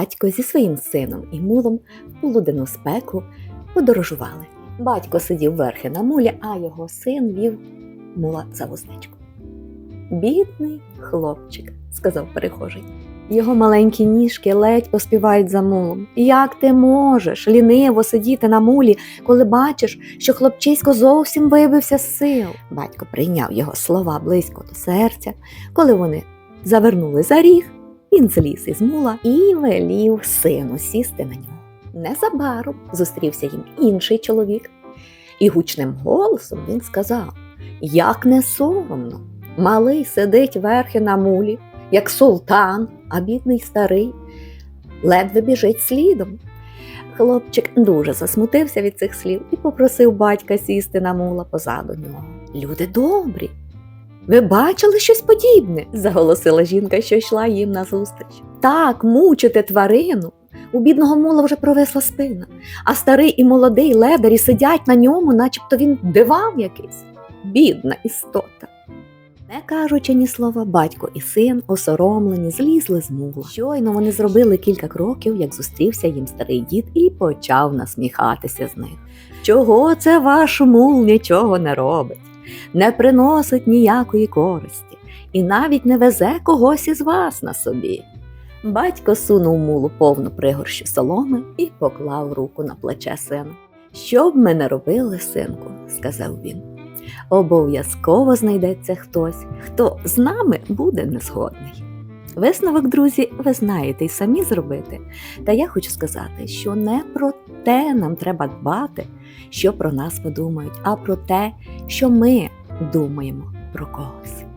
Батько зі своїм сином і мулом в полуденну спеку подорожували. Батько сидів верхи на мулі, а його син вів мула за вуздечку. Бідний хлопчик, сказав перехожий. Його маленькі ніжки ледь поспівають за мулом. Як ти можеш ліниво сидіти на мулі, коли бачиш, що хлопчисько зовсім вибився з сил? Батько прийняв його слова близько до серця. Коли вони завернули за ріг, він зліз із мула і велів сину сісти на нього. Незабаром зустрівся їм інший чоловік, і гучним голосом він сказав: Як не соромно, малий сидить верхи на мулі, як султан, а бідний старий ледве біжить слідом. Хлопчик дуже засмутився від цих слів і попросив батька сісти на мула позаду нього. Люди добрі. Ви бачили щось подібне? заголосила жінка, що йшла їм назустріч. Так, мучити тварину. У бідного мула вже провисла спина, а старий і молодий ледарі сидять на ньому, начебто він дивав якийсь. Бідна істота. Не кажучи ні слова, батько і син, осоромлені, злізли з мула. Щойно вони зробили кілька кроків, як зустрівся їм старий дід і почав насміхатися з них. Чого це ваш мул нічого не робить, не приносить ніякої користі і навіть не везе когось із вас на собі. Батько сунув мулу повну пригорщу соломи і поклав руку на плече сина. Що б ми не робили, синку, сказав він. Обов'язково знайдеться хтось, хто з нами буде незгодний. Висновок, друзі, ви знаєте й самі зробити. Та я хочу сказати, що не про те нам треба дбати, що про нас подумають, а про те, що ми думаємо про когось.